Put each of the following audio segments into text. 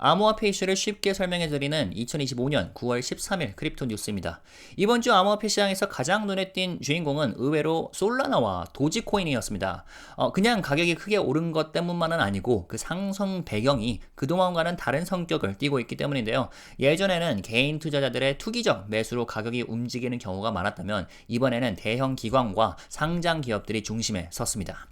암호화폐 이슈를 쉽게 설명해드리는 2025년 9월 13일 크립토 뉴스입니다. 이번 주 암호화폐 시장에서 가장 눈에 띈 주인공은 의외로 솔라나와 도지코인이었습니다. 어, 그냥 가격이 크게 오른 것 때문만은 아니고 그 상승 배경이 그동안과는 다른 성격을 띠고 있기 때문인데요. 예전에는 개인 투자자들의 투기적 매수로 가격이 움직이는 경우가 많았다면 이번에는 대형 기관과 상장 기업들이 중심에 섰습니다.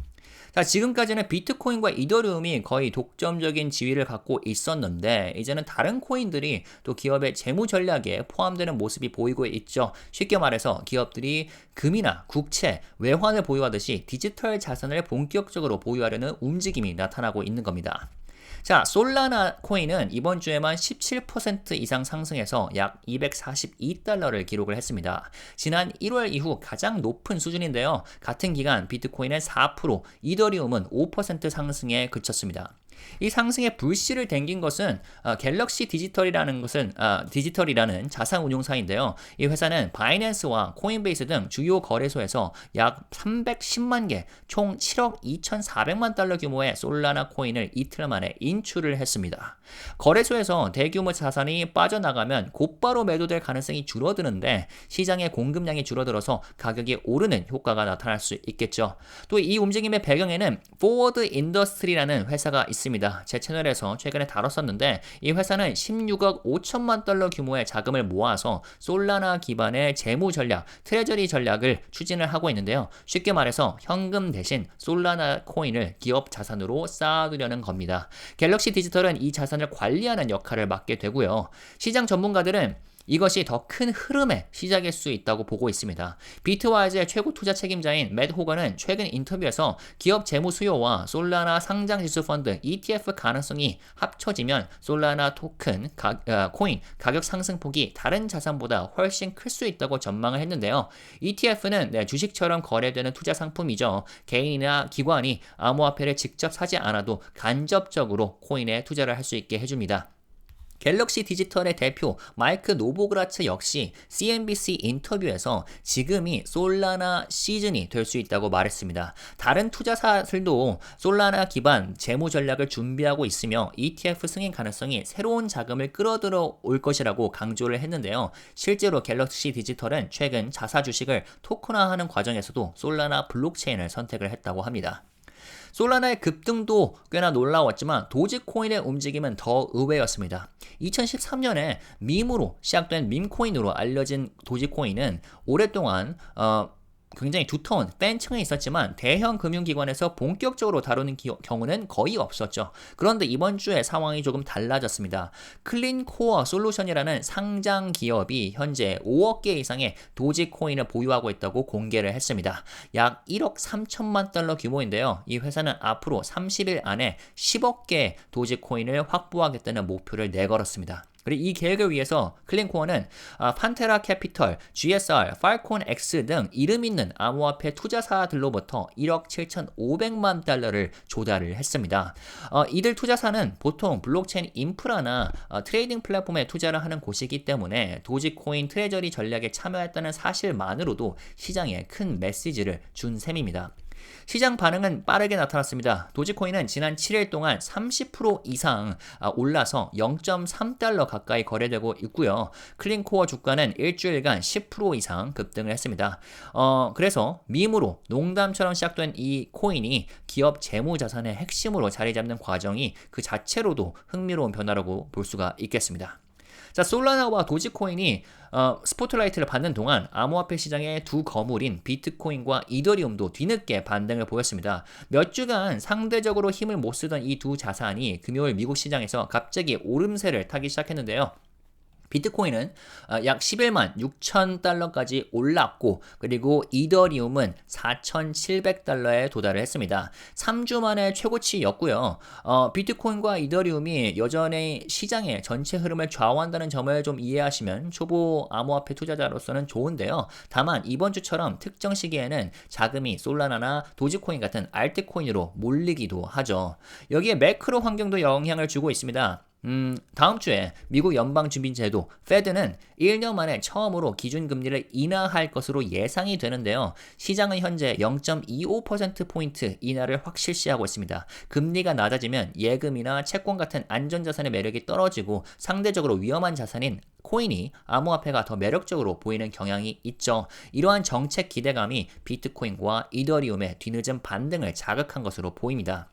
자, 지금까지는 비트코인과 이더리움이 거의 독점적인 지위를 갖고 있었는데 이제는 다른 코인들이 또 기업의 재무 전략에 포함되는 모습이 보이고 있죠. 쉽게 말해서 기업들이 금이나 국채, 외환을 보유하듯이 디지털 자산을 본격적으로 보유하려는 움직임이 나타나고 있는 겁니다. 자, 솔라나 코인은 이번 주에만 17% 이상 상승해서 약 242달러를 기록을 했습니다. 지난 1월 이후 가장 높은 수준인데요. 같은 기간 비트코인은 4%, 이더리움은 5% 상승에 그쳤습니다. 이 상승의 불씨를 댕긴 것은 어, 갤럭시 디지털이라는 것은 어, 디지털이라는 자산 운용사인데요. 이 회사는 바이낸스와 코인베이스 등 주요 거래소에서 약 310만 개, 총 7억 2,400만 달러 규모의 솔라나 코인을 이틀 만에 인출을 했습니다. 거래소에서 대규모 자산이 빠져나가면 곧바로 매도될 가능성이 줄어드는데 시장의 공급량이 줄어들어서 가격이 오르는 효과가 나타날 수 있겠죠. 또 이 움직임의 배경에는 포워드 인더스트리라는 회사가 있습니다. 있습니다. 제 채널에서 최근에 다뤘었는데 이 회사는 16억 5천만 달러 규모의 자금을 모아서 솔라나 기반의 재무 전략, 트레저리 전략을 추진을 하고 있는데요. 쉽게 말해서 현금 대신 솔라나 코인을 기업 자산으로 쌓아두려는 겁니다. 갤럭시 디지털은 이 자산을 관리하는 역할을 맡게 되고요. 시장 전문가들은 이것이 더 큰 흐름의 시작일 수 있다고 보고 있습니다. 비트와이즈의 최고 투자 책임자인 맷 호건은 최근 인터뷰에서 기업 재무 수요와 솔라나 상장 지수 펀드 ETF 가능성이 합쳐지면 솔라나 토큰 가, 어, 코인 가격 상승폭이 다른 자산보다 훨씬 클 수 있다고 전망을 했는데요. ETF는 네, 주식처럼 거래되는 투자 상품이죠. 개인이나 기관이 암호화폐를 직접 사지 않아도 간접적으로 코인에 투자를 할 수 있게 해줍니다. 갤럭시 디지털의 대표 마이크 노보그라츠 역시 CNBC 인터뷰에서 지금이 솔라나 시즌이 될 수 있다고 말했습니다. 다른 투자사들도 솔라나 기반 재무 전략을 준비하고 있으며 ETF 승인 가능성이 새로운 자금을 끌어들어 올 것이라고 강조를 했는데요. 실제로 갤럭시 디지털은 최근 자사 주식을 토큰화하는 과정에서도 솔라나 블록체인을 선택을 했다고 합니다. 솔라나의 급등도 꽤나 놀라웠지만 도지코인의 움직임은 더 의외였습니다. 2013년에 밈으로 시작된 밈코인으로 알려진 도지코인은 오랫동안 어, 굉장히 두터운 팬층이 있었지만 대형 금융기관에서 본격적으로 다루는 기, 경우는 거의 없었죠. 그런데 이번 주에 상황이 조금 달라졌습니다. 클린코어 솔루션이라는 상장 기업이 현재 5억 개 이상의 도지코인을 보유하고 있다고 공개를 했습니다. 약 1억 3천만 달러 규모인데요. 이 회사는 앞으로 30일 안에 10억 개 도지코인을 확보하겠다는 목표를 내걸었습니다. 그리고 이 계획을 위해서 클린코어는 아, 판테라 캐피털, GSR, 팔콘 X 등 이름 있는 암호화폐 투자사들로부터 1억 7,500만 달러를 조달을 했습니다. 어, 이들 투자사는 보통 블록체인 인프라나 어, 트레이딩 플랫폼에 투자를 하는 곳이기 때문에 도지코인 트레저리 전략에 참여했다는 사실만으로도 시장에 큰 메시지를 준 셈입니다. 시장 반응은 빠르게 나타났습니다. 도지코인은 지난 7일 동안 30% 이상 아, 올라서 0.3달러 가까이 거래되고 있고요. 클린코어 주가는 일주일간 10% 이상 급등을 했습니다. 어, 그래서 밈으로 농담처럼 시작된 이 코인이 기업 재무 자산의 핵심으로 자리 잡는 과정이 그 자체로도 흥미로운 변화라고 볼 수가 있겠습니다. 자, 솔라나와 도지코인이 어, 스포트라이트를 받는 동안 암호화폐 시장의 두 거물인 비트코인과 이더리움도 뒤늦게 반등을 보였습니다. 몇 주간 상대적으로 힘을 못 쓰던 이 두 자산이 금요일 미국 시장에서 갑자기 오름세를 타기 시작했는데요. 비트코인은 어, 약 11만 6천 달러까지 올랐고 그리고 이더리움은 4,700달러에 도달을 했습니다. 3주 만에 최고치였고요. 어, 비트코인과 이더리움이 여전히 시장의 전체 흐름을 좌우한다는 점을 좀 이해하시면 초보 암호화폐 투자자로서는 좋은데요. 다만 이번 주처럼 특정 시기에는 자금이 솔라나나 도지코인 같은 알트코인으로 몰리기도 하죠. 여기에 매크로 환경도 영향을 주고 있습니다. 음, 다음 주에 미국 연방준비제도 페드는 1년 만에 처음으로 기준금리를 인하할 것으로 예상이 되는데요. 시장은 현재 0.25%포인트 인하를 확 실시하고 있습니다. 금리가 낮아지면 예금이나 채권 같은 안전자산의 매력이 떨어지고 상대적으로 위험한 자산인 코인이 암호화폐가 더 매력적으로 보이는 경향이 있죠. 이러한 정책 기대감이 비트코인과 이더리움의 뒤늦은 반등을 자극한 것으로 보입니다.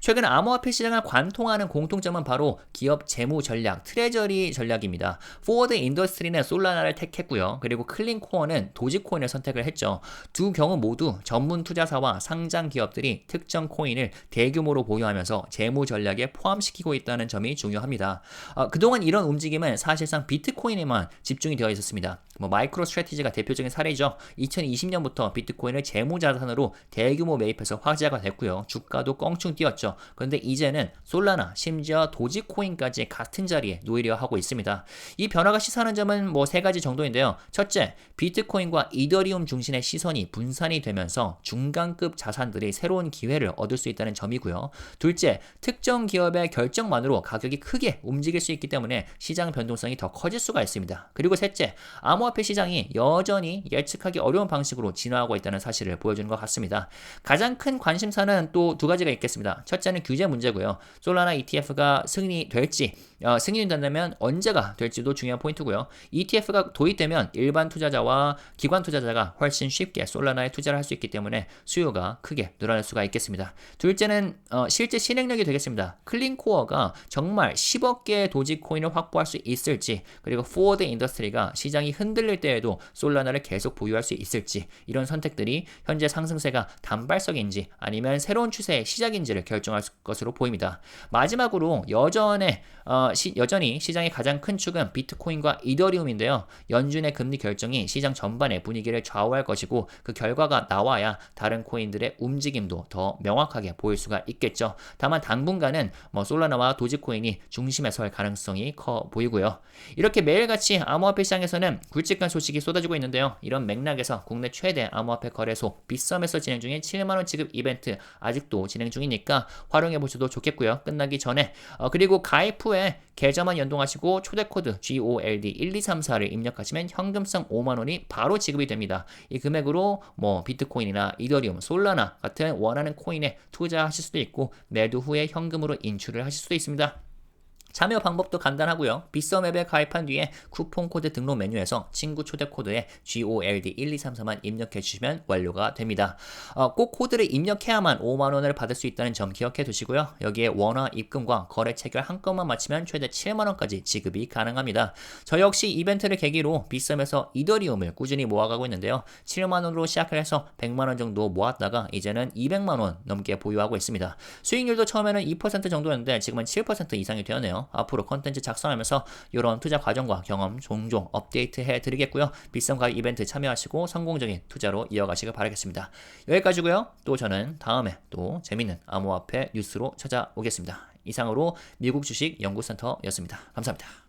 최근 암호화폐 시장을 관통하는 공통점은 바로 기업 재무 전략, 트레저리 전략입니다. 포워드 인더스트리는 솔라나를 택했고요. 그리고 클린코어는 도지코인을 선택을 했죠. 두 경우 모두 전문 투자사와 상장 기업들이 특정 코인을 대규모로 보유하면서 재무 전략에 포함시키고 있다는 점이 중요합니다. 어, 그동안 이런 움직임은 사실상 비트코인에만 집중이 되어 있었습니다. 뭐 마이크로 스트래티지가 대표적인 사례죠. 2020년부터 비트코인을 재무 자산으로 대규모 매입해서 화제가 됐고요. 주가도 껑충 뛰었죠. 그런데 이제는 솔라나 심지어 도지코인까지 같은 자리에 놓이려 하고 있습니다. 이 변화가 시사하는 점은 뭐 세 가지 정도인데요. 첫째, 비트코인과 이더리움 중심의 시선이 분산이 되면서 중간급 자산들이 새로운 기회를 얻을 수 있다는 점이고요. 둘째, 특정 기업의 결정만으로 가격이 크게 움직일 수 있기 때문에 시장 변동성이 더 커질 수가 있습니다. 그리고 셋째, 암호화폐 시장이 여전히 예측하기 어려운 방식으로 진화하고 있다는 사실을 보여주는 것 같습니다. 가장 큰 관심사는 또 두 가지가 있겠습니다. 첫 째는 규제 문제고요. 솔라나 ETF가 승인될지 어, 승인된다면 언제가 될지도 중요한 포인트고요. ETF가 도입되면 일반 투자자와 기관 투자자가 훨씬 쉽게 솔라나에 투자를 할 수 있기 때문에 수요가 크게 늘어날 수가 있겠습니다. 둘째는 어, 실제 실행력이 되겠습니다. 클린코어가 정말 10억 개의 도지코인을 확보할 수 있을지 그리고 포워드 인더스트리가 시장이 흔들릴 때에도 솔라나를 계속 보유할 수 있을지 이런 선택들이 현재 상승세가 단발성인지 아니면 새로운 추세의 시작인지를 결정 할 것으로 보입니다. 마지막으로 여전에 어, 시, 여전히 시장의 가장 큰 축은 비트코인과 이더리움인데요. 연준의 금리 결정이 시장 전반의 분위기를 좌우할 것이고 그 결과가 나와야 다른 코인들의 움직임도 더 명확하게 보일 수가 있겠죠. 다만 당분간은 뭐 솔라나와 도지코인이 중심에 설 가능성이 커 보이고요. 이렇게 매일같이 암호화폐 시장에서는 굵직한 소식이 쏟아지고 있는데요. 이런 맥락에서 국내 최대 암호화폐 거래소 빗썸에서 진행 중인 7만원 지급 이벤트 아직도 진행 중이니까 활용해 보셔도 좋겠고요. 끝나기 전에 어, 그리고 가입 후에 계좌만 연동하시고 초대 코드 GOLD 1234를 입력하시면 현금성 5만 원이 바로 지급이 됩니다. 이 금액으로 뭐 비트코인이나 이더리움, 솔라나 같은 원하는 코인에 투자하실 수도 있고 매도 후에 현금으로 인출을 하실 수도 있습니다. 참여 방법도 간단하고요. 빗썸 앱에 가입한 뒤에 쿠폰 코드 등록 메뉴에서 친구 초대 코드에 GOLD1234만 입력해 주시면 완료가 됩니다. 어, 꼭 코드를 입력해야만 5만 원을 받을 수 있다는 점 기억해 두시고요. 여기에 원화 입금과 거래 체결 한 건만 마치면 최대 7만 원까지 지급이 가능합니다. 저 역시 이벤트를 계기로 빗썸에서 이더리움을 꾸준히 모아가고 있는데요. 7만 원으로 시작을 해서 100만 원 정도 모았다가 이제는 200만 원 넘게 보유하고 있습니다. 수익률도 처음에는 2% 정도였는데 지금은 7% 이상이 되었네요. 앞으로 컨텐츠 작성하면서 이런 투자 과정과 경험 종종 업데이트 해 드리겠고요. 비싼 가입 이벤트 참여하시고 성공적인 투자로 이어가시길 바라겠습니다. 여기까지고요. 또 저는 다음에 또 재밌는 암호화폐 뉴스로 찾아오겠습니다. 이상으로 미국 주식 연구센터였습니다. 감사합니다.